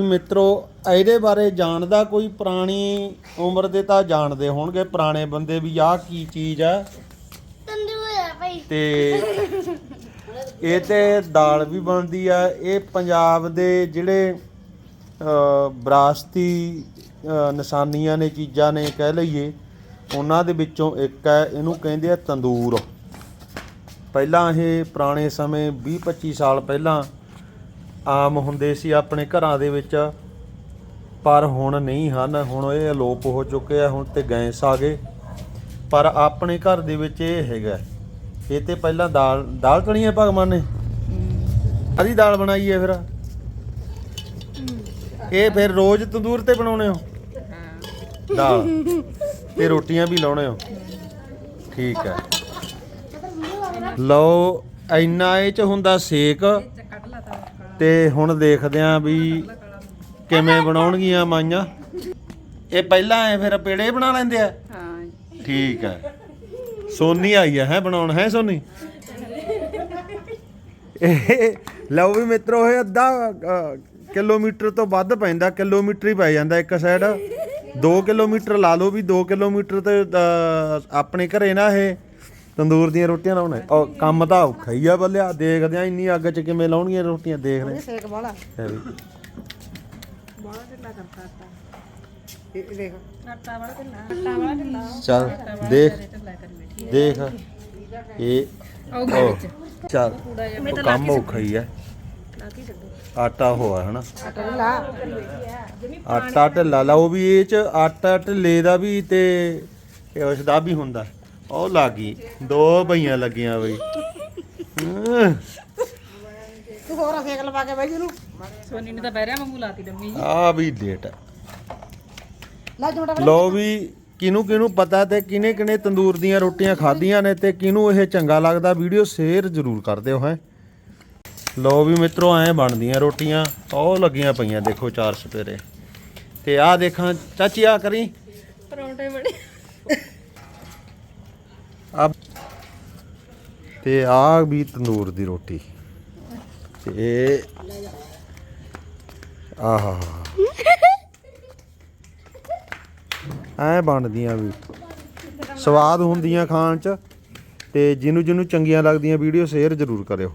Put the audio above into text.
ਮਿੱਤਰੋ ਇਹਦੇ ਬਾਰੇ ਜਾਣਦਾ ਕੋਈ ਪੁਰਾਣੀ ਉਮਰ ਦੇ ਤਾਂ ਜਾਣਦੇ ਹੋਣਗੇ ਪੁਰਾਣੇ ਬੰਦੇ ਵੀ ਆਹ ਕੀ ਚੀਜ਼ ਆ ਤੰਦੂਰ ਹੈ ਭਾਈ। ਤੇ ਇਹ ਤੇ ਦਾਲ ਵੀ ਬਣਦੀ ਆ ਇਹ ਪੰਜਾਬ ਦੇ ਜਿਹੜੇ ਅ, ਵਿਰਾਸਤੀ ਅ, ਨਿਸ਼ਾਨੀਆਂ ਨੇ ਚੀਜ਼ਾਂ ਨੇ ਕਹਿ ਲਈਏ ਉਹਨਾਂ ਦੇ ਵਿੱਚੋਂ ਇੱਕ ਹੈ ਇਹਨੂੰ ਕਹਿੰਦੇ ਆ ਤੰਦੂਰ। ਪਹਿਲਾਂ ਇਹ ਪੁਰਾਣੇ ਸਮੇਂ 20 25 ਸਾਲ ਪਹਿਲਾਂ ਆਮ ਹੁੰਦੇ ਸੀ ਆਪਣੇ ਘਰਾਂ ਦੇ ਵਿੱਚ। ਪਰ ਹੁਣ ਨਹੀਂ ਹਨ। ਹੁਣ ਇਹ ਅਲੋਪ ਹੋ ਚੁੱਕੇ ਆ ਹੁਣ ਤੇ ਗੈਸ ਆ ਗਏ। ਪਰ ਆਪਣੇ ਘਰ ਦੇ ਵਿੱਚ ਇਹ ਹੈਗਾ। ਇਹ ਤੇ ਪਹਿਲਾਂ ਦਾਲ ਦਾਲ ਕਣੀ ਹੈ ਭਗਵਾਨ ਨੇ? ਆਦੀ ਦਾਲ ਬਣਾਈ ਹੈ। ਫਿਰ ਇਹ ਫਿਰ ਰੋਜ਼ ਤੰਦੂਰ ਤੇ ਬਣਾਉਣੇ ਹੋ। ਦਾਲ। ਤੇ ਰੋਟੀਆਂ ਵੀ ਲਾਉਣੇ ਹੋ? ਠੀਕ ਹੈ। ਲਓ ਇੰਨਾ ਇਹ ਚ ਹੁੰਦਾ ਸੇਕ। ਤੇ ਹੁਣ ਦੇਖਦੇ ਆਂ ਵੀ ਕਿਵੇਂ ਬਣਾਉਣਗੀਆਂ ਮਾਈਆਂ। ਇਹ ਪਹਿਲਾਂ ਐ ਫਿਰ ਪੇੜੇ ਬਣਾ ਲੈਂਦੇ ਆ? ਹਾਂ। ਠੀਕ ਹੈ ਸੋਨੀ ਆਈ ਹੈ ਹੈ ਬਣਾਉਣ ਹੈ ਸੋਨੀ? ਇਹ ਲਓ ਵੀ ਮਿੱਤਰੋ ਇਹ ਅੱਧਾ ਕਿਲੋਮੀਟਰ ਤੋਂ ਵੱਧ ਪੈਂਦਾ ਕਿਲੋਮੀਟਰ ਹੀ ਪੈ ਜਾਂਦਾ ਇੱਕ ਸਾਈਡ 2 ਕਿਲੋਮੀਟਰ ਲਾ ਲਓ ਵੀ 2 ਕਿਲੋਮੀਟਰ ਤੇ ਆਪਣੇ ਘਰੇ ਨਾ ਇਹ ਤੰਦੂਰ ਦੀਆਂ ਰੋਟੀਆਂ ਲਾਉਣਾ। ਉਹ ਕੰਮ ਤਾਂ ਔਖਾ ਹੀ ਆ ਬੱਲਿਆ ਦੇਖਦੇ ਆ ਇੰਨੀ ਅੱਗ 'ਚ ਕਿਵੇਂ ਲਾਉਣਗੀਆਂ ਰੋਟੀਆਂ ਦੇਖਦੇ ਸੇਕ ਵਾਲਾ। ਆ ਵੀ। ਢਿੱਲਾ ਕਰਤਾ ਆਟਾ? ਇਹ ਦੇਖ। ਆਟਾ ਵਾਲਾ ਢਿੱਲਾ ਆਟਾ ਵਾਲਾ ਢਿੱਲਾ ਚੱਲ ਦੇਖ। ਦੇਖ। ਇਹ ਆਉਗਾ ਉਹ, ਵਿੱਚ। ਚੱਲ ਕੰਮ ਔਖਾ ਹੀ ਹੈ ਲਾ ਛੱਡੋ। ਆਟਾ ਹੋਆ ਹਨਾ? ਆਟਾ ਢਿੱਲਾ ਆਟਾ ਢਿੱਲਾ ਲਾ ਉਹ ਵੀ ਇਹ ਚ ਆਟਾ ਢਿੱਲੇ ਦਾ ਵੀ ਤੇ ਇਹ ਉਸ ਦਾ ਵੀ ਹੁੰਦਾ। ਉਹ ਲੱਗੀ ਦੋ ਬਈਆਂ ਲੱਗੀਆਂ ਬਈ। ਤੂੰ ਹੋਰ ਸੇਕ ਲਵਾ ਕੇ ਬਾਈ ਇਹਨੂੰ ਸੋਨੀ ਨੇ ਤਾਂ ਬਹਿਰਿਆ ਵਾਂਗੂ ਲਾਤੀ ਡੰਮੀ ਆ ਵੀ ਲੇਟ ਹੈ ਲੈ ਜਮੜਾ ਲੋ ਵੀ ਕਿਹਨੂੰ ਕਿਹਨੂੰ ਪਤਾ ਤੇ ਕਿਨੇ ਕਿਨੇ ਤੰਦੂਰ ਦੀਆਂ ਰੋਟੀਆਂ ਖਾਧੀਆਂ ਨੇ ਤੇ ਕਿਹਨੂੰ ਇਹ ਚੰਗਾ ਲੱਗਦਾ ਵੀਡੀਓ ਸ਼ੇਅਰ ਜ਼ਰੂਰ ਕਰ ਦਿਓ ਹੈ। ਲੋ ਵੀ ਮਿੱਤਰੋ ਐ ਬਣਦੀਆਂ ਰੋਟੀਆਂ ਉਹ ਲੱਗੀਆਂ ਪਈਆਂ ਦੇਖੋ ਚਾਰ ਸਪੇਰੇ। ਤੇ ਆਹ ਦੇਖਾਂ ਚਾਚੀ ਆ ਕਰੀ। ਪਰੌਂਠੇ ਬੜੇ ਆ ਤੇ ਆ ਵੀ ਤੰਦੂਰ ਦੀ ਰੋਟੀ। ਤੇ ਆਹਾ। ਐ ਬਣਦੀਆਂ ਵੀ। ਸਵਾਦ ਹੁੰਦੀਆਂ ਖਾਣ ਚ ਤੇ ਜਿਹਨੂੰ ਜਿਹਨੂੰ ਚੰਗੀਆਂ ਲੱਗਦੀਆਂ ਵੀਡੀਓ ਸ਼ੇਅਰ ਜ਼ਰੂਰ ਕਰਿਓ।